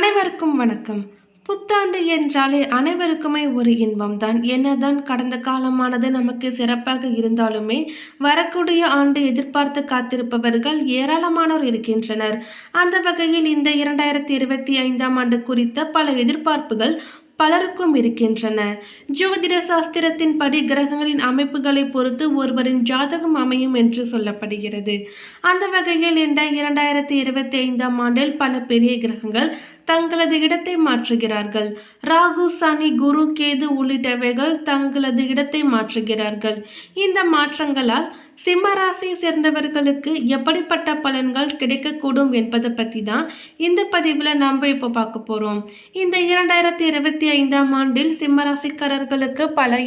அனைவருக்கும் வணக்கம். புத்தாண்டு என்றாலே அனைவருக்குமே ஒரு இன்பம்தான். என்னதான் கடந்த காலமானது நமக்கு சிறப்பாக இருந்தாலுமே வரக்கூடிய ஆண்டு எதிர்பார்த்து காத்திருப்பவர்கள் ஏராளமானோர் இருக்கின்றனர். அந்த வகையில் இந்த இரண்டாயிரத்தி இருபத்தி ஐந்தாம் ஆண்டு குறித்த பல எதிர்பார்ப்புகள் பலருக்கும் இருக்கின்றன. ஜோதிட சாஸ்திரத்தின்படி கிரகங்களின் அமைப்புகளை பொறுத்து ஒருவரின் ஜாதகம் அமையும் என்று சொல்லப்படுகிறது. அந்த வகையில் இந்த இரண்டாயிரத்தி இருபத்தி ஐந்தாம் ஆண்டில் பல பெரிய கிரகங்கள் தங்களது இடத்தை மாற்றுகிறார்கள். ராகு சனி குரு கேது உள்ளிட்டவைகள் தங்களது இடத்தை மாற்றுகிறார்கள். இந்த மாற்றங்களால் சிம்ம ராசியை சேர்ந்தவர்களுக்கு எப்படிப்பட்ட பலன்கள் கிடைக்கக்கூடும் என்பதை பற்றி தான் இந்த பதிவில் நாம் இப்போ பார்க்க போகிறோம் இந்த இரண்டாயிரத்தி இருபத்தி ஐந்தாம் ஆண்டில் சிம்ம ராசிக்காரர்களுக்கு பல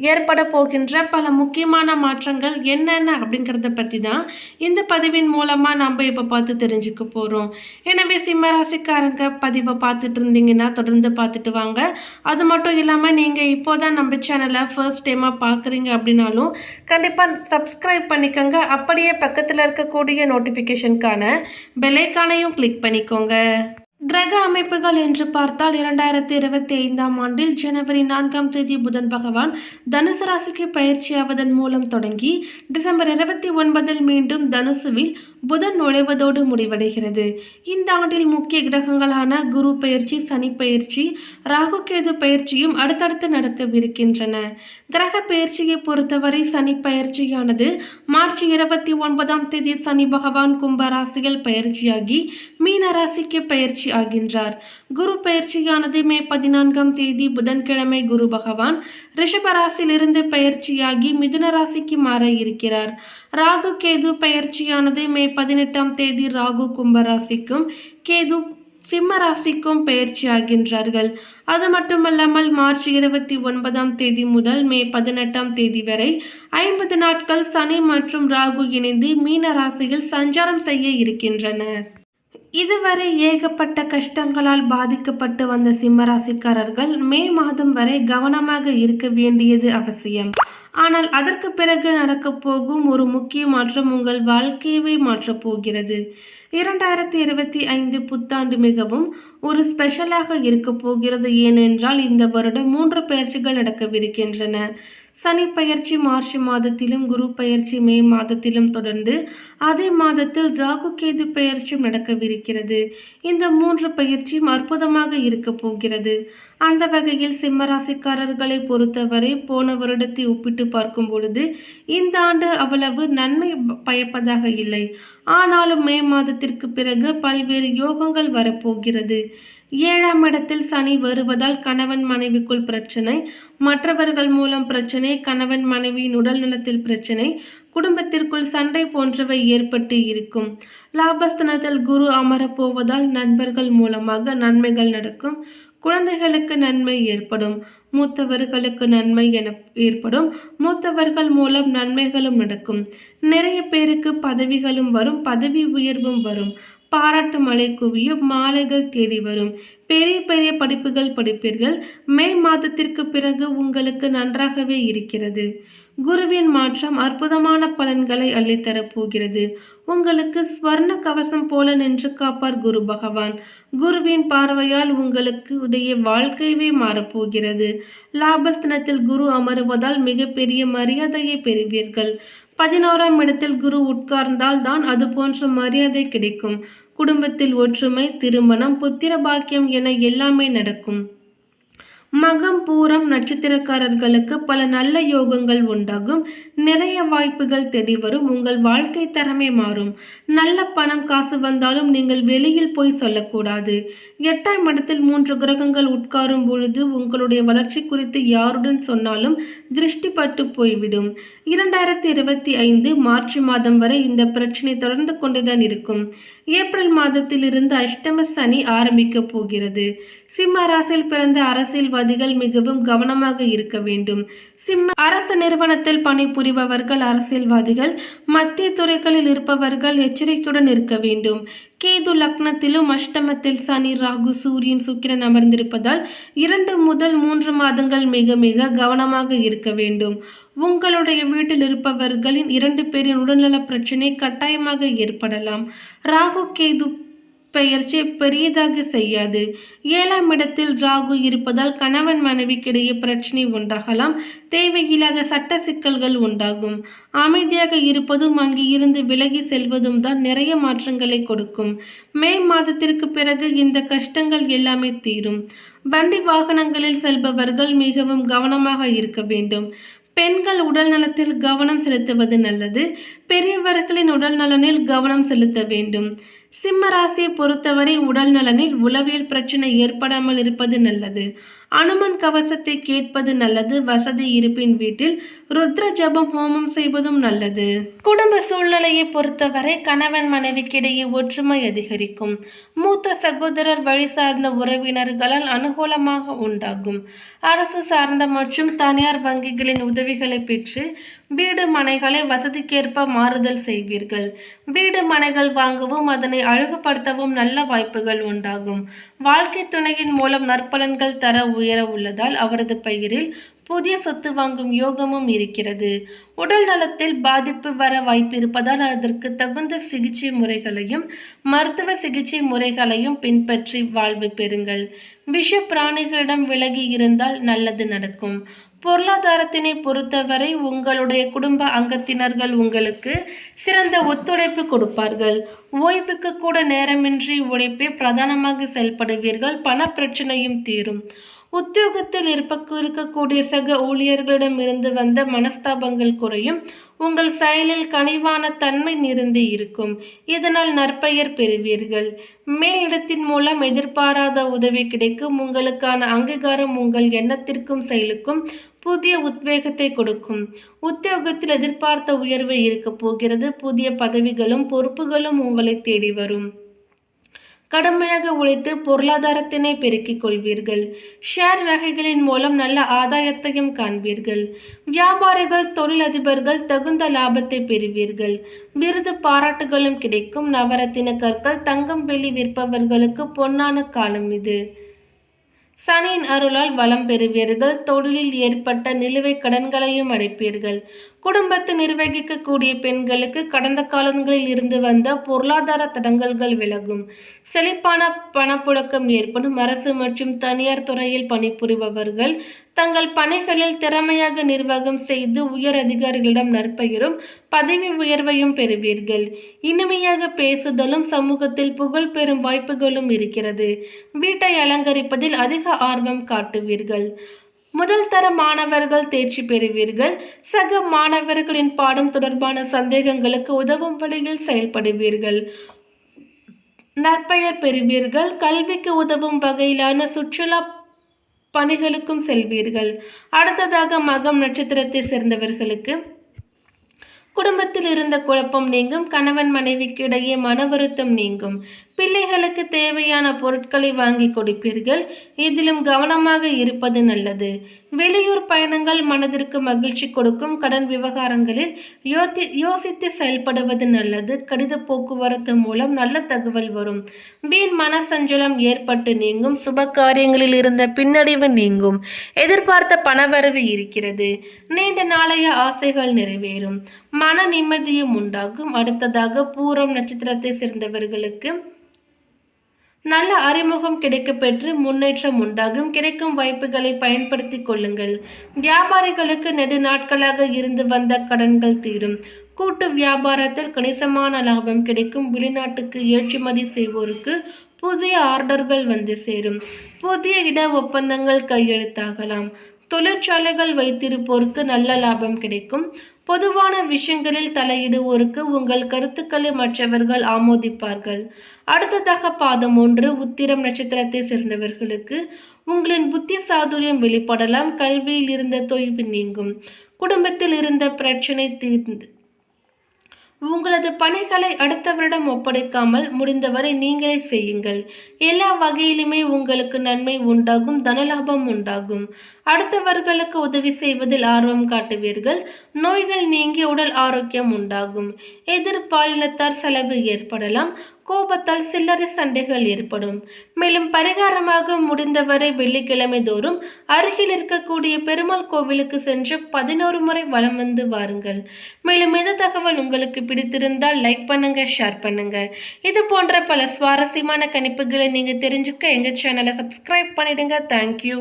ஏற்பட போகின்ற பல முக்கியமான மாற்றங்கள் என்னென்ன அப்படிங்கிறத பற்றி தான் இந்த பதிவின் மூலமாக நம்ம இப்போ பார்த்து தெரிஞ்சுக்க போகிறோம் எனவே சிம்மராசிக்காரங்க பதிவை பார்த்துட்டு இருந்தீங்கன்னா தொடர்ந்து பார்த்துட்டு வாங்க. அது மட்டும் இல்லாமல் நீங்கள் இப்போ தான் நம்ம சேனலை ஃபர்ஸ்ட் டைமாக பார்க்குறீங்க அப்படின்னாலும் கண்டிப்பாக சப்ஸ்கிரைப் பண்ணிக்கோங்க. அப்படியே பக்கத்தில் இருக்கக்கூடிய நோட்டிஃபிகேஷனுக்கான பெலைக்கானையும் கிளிக் பண்ணிக்கோங்க. கிரக அமைப்புகள் என்று பார்த்தால் இரண்டாயிரத்தி இருபத்தி ஐந்தாம் ஆண்டில் ஜனவரி நான்காம் தேதி புதன் பகவான் தனுசு ராசிக்கு பயிற்சியாவதன் மூலம் தொடங்கி டிசம்பர் இருபத்தி ஒன்பதில் மீண்டும் தனுசுவில் புதன் நுழைவதோடு முடிவடைகிறது. இந்த ஆண்டில் முக்கிய கிரகங்களான குரு பயிற்சி சனி பயிற்சி ராகு கேது பயிற்சியும் அடுத்தடுத்து நடக்கவிருக்கின்றன. கிரக பயிற்சியை பொறுத்தவரை சனி பயிற்சியானது மார்ச் இருபத்தி ஒன்பதாம் தேதி சனி பகவான் கும்ப ராசியில் பயிற்சியாகி மீனராசிக்கு பயிற்சி ஆகின்றார். குரு பயிற்சியானது மே பதினான்காம் தேதி புதன்கிழமை குரு பகவான் ரிஷபராசியிலிருந்து பயிற்சியாகி மிதுன ராசிக்கு மாற இருக்கிறார். ராகு கேது பயிற்சியானது மே பதினெட்டாம் தேதி ராகு கும்பராசிக்கும் கேது சிம்ம ராசிக்கும் பயிற்சி ஆகின்றார்கள். அது மட்டுமல்லாமல் மார்ச் இருபத்தி ஒன்பதாம் தேதி முதல் மே பதினெட்டாம் தேதி வரை ஐம்பது நாட்கள் சனி மற்றும் ராகு இணைந்து மீன ராசியில் சஞ்சாரம் செய்ய இருக்கின்றனர். இதுவரை ஏகப்பட்ட கஷ்டங்களால் பாதிக்கப்பட்டு வந்த சிம்மராசிக்காரர்கள் மே மாதம் வரை கவனமாக இருக்க வேண்டியது அவசியம். ஆனால் அதற்கு பிறகு நடக்கப் போகும் ஒரு முக்கிய மாற்றம் உங்கள் வாழ்க்கையவே மாற்றப் போகிறது. இரண்டாயிரத்தி இருபத்தி ஐந்து புத்தாண்டு மிகவும் ஒரு ஸ்பெஷலாக இருக்க போகிறது. ஏனென்றால் இந்த வருடம் மூன்று பயிற்சிகள் நடக்கவிருக்கின்றன. சனி பயிற்சி மார்ச் மாதத்திலும் குரு பயிற்சி மே மாதத்திலும் தொடர்ந்து அதே மாதத்தில் ராகு கேது பயிற்சியும் நடக்கவிருக்கிறது. இந்த மூன்று பயிற்சியும் அற்புதமாக இருக்க போகிறது. அந்த வகையில் சிம்மராசிக்காரர்களை பொறுத்தவரை போன வருடத்தை ஒப்பிட்டு பார்க்கும் பொழுது இந்த ஆண்டு அவ்வளவு நன்மை பயப்பதாக இல்லை. ஆனாலும் மே மாதத்திற்கு பிறகு பல்வேறு யோகங்கள் வரப்போகிறது. ஏழாம் இடத்தில் சனி வருவதால் கணவன் மனைவிக்குள் பிரச்சனை. மற்றவர்கள் மூலம் பிரச்சனை கணவன் மனைவியின் உடல் நலத்தில் பிரச்சனை குடும்பத்திற்குள் சண்டை போன்றவை ஏற்பட்டு இருக்கும். லாபஸ்தனத்தில் குரு அமரப்போவதால் நண்பர்கள் மூலமாக நன்மைகள் நடக்கும். குழந்தைகளுக்கு நன்மை ஏற்படும். மூத்தவர்களுக்கு நன்மை என ஏற்படும். மூத்தவர்கள் மூலம் நன்மைகளும் நடக்கும். நிறைய பேருக்கு பதவிகளும் வரும். பதவி உயர்வும் வரும். பாராட்டு மழை குவியும். மாலைகள் தேடி வரும். பெரிய பெரிய படிப்புகள் படிப்பீர்கள். மே மாதத்திற்கு பிறகு உங்களுக்கு நன்றாகவே இருக்கிறது. குருவின் மாற்றம் அற்புதமான பலன்களை அள்ளித்தரப் போகிறது. உங்களுக்கு ஸ்வர்ண கவசம் போல நின்று காப்பார் குரு பகவான். குருவின் பார்வையால் உங்களுக்கு உடைய வாழ்க்கையவே மாறப்போகிறது லாபஸ்தனத்தில் குரு அமருவதால் மிகப்பெரிய மரியாதையை பெறுவீர்கள். பதினோராம் இடத்தில் குரு உட்கார்ந்தால் தான் அது போன்ற மரியாதை கிடைக்கும். குடும்பத்தில் ஒற்றுமை திருமணம் புத்திர பாக்கியம் என எல்லாமே நடக்கும். மகம் பூரம் நட்சத்திரக்காரர்களுக்கு பல நல்ல யோகங்கள் உண்டாகும். நிறைய வாய்ப்புகள் தேடி வரும். உங்கள் வாழ்க்கை தரமே மாறும். நல்ல பணம் காசு வந்தாலும் நீங்கள் வெளியில் போய் சொல்லக்கூடாது. எட்டாம் இடத்தில் மூன்று கிரகங்கள் உட்காரும் பொழுது உங்களுடைய வளர்ச்சி குறித்து யாருடன் சொன்னாலும் திருஷ்டி பட்டு போய்விடும். இரண்டாயிரத்தி இருபத்தி ஐந்து மார்ச் மாதம் வரை இந்த பிரச்சனை தொடர்ந்து கொண்டுதான் இருக்கும். ஏப்ரல் மாதத்திலிருந்து அஷ்டம சனி ஆரம்பிக்க போகிறது. சிம்ம ராசியில் பிறந்த அரசியல்வாதிகள் மிகவும் கவனமாக இருக்க வேண்டும். சிம்ம அரசு நிறுவனத்தில் பணிபுரிபவர்கள் அரசியல்வாதிகள் மத்திய துறைகளில் இருப்பவர்கள் எச்சரிக்கையுடன் இருக்க வேண்டும். கேது லக்னத்திலும் அஷ்டமத்தில் சனி ராகு சூரியன் சுக்கிரன் அமர்ந்திருப்பதால் இரண்டு முதல் மூன்று மாதங்கள் மிக மிக கவனமாக இருக்க வேண்டும். உங்களுடைய வீட்டில் இருப்பவர்களின் இரண்டு பேரின் உடல்நல பிரச்சனை கட்டாயமாக ஏற்படலாம். ராகு கேது பெயர்ச்சி பெரியதாக செய்யாது. ஏழாம் இடத்தில் ராகு இருப்பதால் கணவன் மனைவிக்கிடையே பிரச்சனை உண்டாகலாம். தேவையில்லாத சட்ட சிக்கல்கள் உண்டாகும். அமைதியாக இருப்பதும் அங்கு இருந்து விலகி செல்வதும் தான் நிறைய மாற்றங்களை கொடுக்கும். மே மாதத்திற்கு பிறகு இந்த கஷ்டங்கள் எல்லாமே தீரும். வண்டி வாகனங்களில் செல்பவர்கள் மிகவும் கவனமாக இருக்க வேண்டும். பெண்கள் உடல் நலத்தில் கவனம் செலுத்துவது நல்லது. பெரியவர்களின் உடல் நலனில் கவனம் செலுத்த வேண்டும். சிம்ம ராசியை பொறுத்தவரை உடல் நலனில் உளவியல் பிரச்சனை ஏற்படாமல் இருப்பது நல்லது. அனுமன் கவசத்தை கேட்பது நல்லது வசதி இருப்பின் வீட்டில் ருத்ர ஜபம் ஹோமம் செய்வதும் நல்லது. குடும்ப சூழ்நிலையை பொறுத்தவரை கணவன் மனைவிக்கிடையே ஒற்றுமை அதிகரிக்கும். மூத்த சகோதரர் வழி சார்ந்த உறவினர்களால் அனுகூலமாக உண்டாகும். அரசு சார்ந்த மற்றும் தனியார் வங்கிகளின் உதவிகளை பெற்று வீடு மனைகளை வசதிக்கேற்ப மாறுதல் செய்வீர்கள். வீடு மனைகள் வாங்கவும் அதனை அழகுபடுத்தவும் நல்ல வாய்ப்புகள் உண்டாகும். வாழ்க்கை துணையின் மூலம் நற்பலன்கள் தர உயர உள்ளதால் அவரது பெயரில் புதிய சொத்து வாங்கும் யோகமும் இருக்கிறது. உடல் நலத்தில் பாதிப்பு வர வாய்ப்பிருப்பதால் அதற்கு தகுந்த சிகிச்சை முறைகளையும் மருத்துவ சிகிச்சை முறைகளையும் பின்பற்றி வாழ்வு பெறுங்கள். விஷ பிராணிகளிடம் விலகி இருந்தால் நல்லது நடக்கும். பொருளாதாரத்தினை பொறுத்தவரை உங்களுடைய குடும்ப அங்கத்தினர்கள் உங்களுக்கு சிறந்த ஒத்துழைப்பு கொடுப்பார்கள். ஓய்வுக்கு கூட நேரமின்றி உழைப்பே பிரதானமாக செயல்படுவீர்கள். பண பிரச்சனையும் தீரும். உத்தியோகத்தில் இருப்ப இருக்கக்கூடிய சக ஊழியர்களிடமிருந்து வந்த மனஸ்தாபங்கள் குறையும். உங்கள் செயலில் கனிவான தன்மை நிறுந்து இருக்கும். இதனால் நற்பெயர் பெறுவீர்கள். மேலிடத்தின் மூலம் எதிர்பாராத உதவி கிடைக்கும். உங்களுக்கான அங்கீகாரம் உங்கள் எண்ணத்திற்கும் செயலுக்கும் புதிய உத்வேகத்தை கொடுக்கும். உத்தியோகத்தில் எதிர்பார்த்த உயர்வு இருக்கப் போகிறது. புதிய பதவிகளும் பொறுப்புகளும் உங்களை தேடி வரும். கடுமையாக உழைத்து பொருளாதாரத்தினை பெருக்கிக் கொள்வீர்கள். ஷேர் வகைகளின் மூலம் நல்ல ஆதாயத்தையும் காண்பீர்கள். வியாபாரிகள் தொழிலதிபர்கள் தகுந்த லாபத்தை பெறுவீர்கள். விருது பாராட்டுகளும் கிடைக்கும். நவரத்தின கற்கள் தங்கம் வெளி விற்பவர்களுக்கு பொன்னான காலம் இது. சனியின் அருளால் வளம் பெறுவீர்கள். தொழிலில் ஏற்பட்ட நிலுவை கடன்களையும் அடைப்பீர்கள். குடும்பத்தை நிர்வகிக்கக்கூடிய பெண்களுக்கு கடந்த காலங்களில் இருந்து வந்த பொருளாதார தடங்கல்கள் விலகும். செழிப்பான பணப்புழக்கம் ஏற்படும். அரசு மற்றும் தனியார் துறையில் பணிபுரிபவர்கள் தங்கள் பணிகளில் திறமையாக நிர்வாகம் செய்து உயர் அதிகாரிகளிடம் நற்பெயரும் பதவி உயர்வையும் பெறுவீர்கள். இனிமையாக பேசுதலும் சமூகத்தில் புகழ் பெறும் வாய்ப்புகளும் இருக்கிறது. வீட்டை அலங்கரிப்பதில் அதிக ஆர்வம் காட்டுவீர்கள். முதல் தர மாணவர்கள் தேர்ச்சி பெறுவீர்கள். சக மாணவர்களின் பாடம் தொடர்பான சந்தேகங்களுக்கு உதவும் வழியில் செயல்படுவீர்கள். நற்பெயர் பெறுவீர்கள். கல்விக்கு உதவும் வகையிலான சுற்றுலா பணிகளுக்கும் செல்வீர்கள். அடுத்ததாக மகம் நட்சத்திரத்தை சேர்ந்தவர்களுக்கு குடும்பத்தில் இருந்த குழப்பம் நீங்கும் கணவன் மனைவிக்கு இடையே மன வருத்தம் நீங்கும். பிள்ளைகளுக்கு தேவையான பொருட்களை வாங்கி கொடுப்பீர்கள். இதிலும் கவனமாக இருப்பது நல்லது. வெளியூர் பயணங்கள் மனதிற்கு மகிழ்ச்சி கொடுக்கும். கடன் விவகாரங்களில் யோசி யோசித்து செயல்படுவது நல்லது. கடித போக்குவரத்து மூலம் நல்ல தகவல் வரும். வீண் மனசஞ்சலம் ஏற்பட்டு நீங்கும். சுப காரியங்களில் இருந்த பின்னடைவு நீங்கும். எதிர்பார்த்த பணவரவு இருக்கிறது. நீண்ட நாளைய ஆசைகள் நிறைவேறும். மன நிம்மதியும் உண்டாகும். அடுத்ததாக பூரம் நட்சத்திரத்தை சேர்ந்தவர்களுக்கு நல்ல அறிமுகம் கிடைக்கப்பெற்று முன்னேற்றம் உண்டாகும். கிடைக்கும் வாய்ப்புகளை பயன்படுத்தி கொள்ளுங்கள். வியாபாரிகளுக்கு நெடு நாட்களாக இருந்து வந்த கடன்கள் தீரும். கூட்டு வியாபாரத்தில் கணிசமான லாபம் கிடைக்கும். வெளிநாட்டுக்கு ஏற்றுமதி செய்வோருக்கு புதிய ஆர்டர்கள் வந்து சேரும். புதிய இட ஒப்பந்தங்கள் கையெழுத்தாகலாம். தொழிற்சாலைகள் வைத்திருப்போருக்கு நல்ல லாபம் கிடைக்கும். பொதுவான விஷயங்களில் தலையிடுவோருக்கு உங்கள் கருத்துக்களை மற்றவர்கள் ஆமோதிப்பார்கள். அடுத்ததாக பாதம் ஒன்று உத்திரம் நட்சத்திரத்தை சேர்ந்தவர்களுக்கு உங்களின் புத்தி சாதுரியம் வெளிப்படலாம். கல்வியில் இருந்த தொய்வு நீங்கும். குடும்பத்தில் இருந்த பிரச்சனை தீர்ந்து உங்களது பணிகளை அடுத்தவரிடம் ஒப்படைக்காமல் முடிந்தவரை நீங்களே செய்யுங்கள். எல்லா வகையிலுமே உங்களுக்கு நன்மை உண்டாகும் தனலாபம் உண்டாகும். அடுத்தவர்களுக்கு உதவி செய்வதில் ஆர்வம் காட்டுவீர்கள். நோய்கள் நீங்கி உடல் ஆரோக்கியம் உண்டாகும். எதிர்பாலினத்தார் செலவு ஏற்படலாம். கோபத்தால் சில்லறை சண்டைகள் ஏற்படும். மேலும் பரிகாரமாக முடிந்தவரை வெள்ளிக்கிழமை தோறும் அருகில் இருக்கக்கூடிய பெருமாள் கோவிலுக்கு சென்று பதினோரு முறை வலம் வந்து வாருங்கள். மேலும் இந்த தகவல் உங்களுக்கு பிடித்திருந்தால் லைக் பண்ணுங்க ஷேர் பண்ணுங்க. இது போன்ற பல சுவாரஸ்யமான கணிப்புகளை நீங்க தெரிஞ்சுக்க எங்க சேனலை சப்ஸ்கிரைப் பண்ணிடுங்க. தேங்க்யூ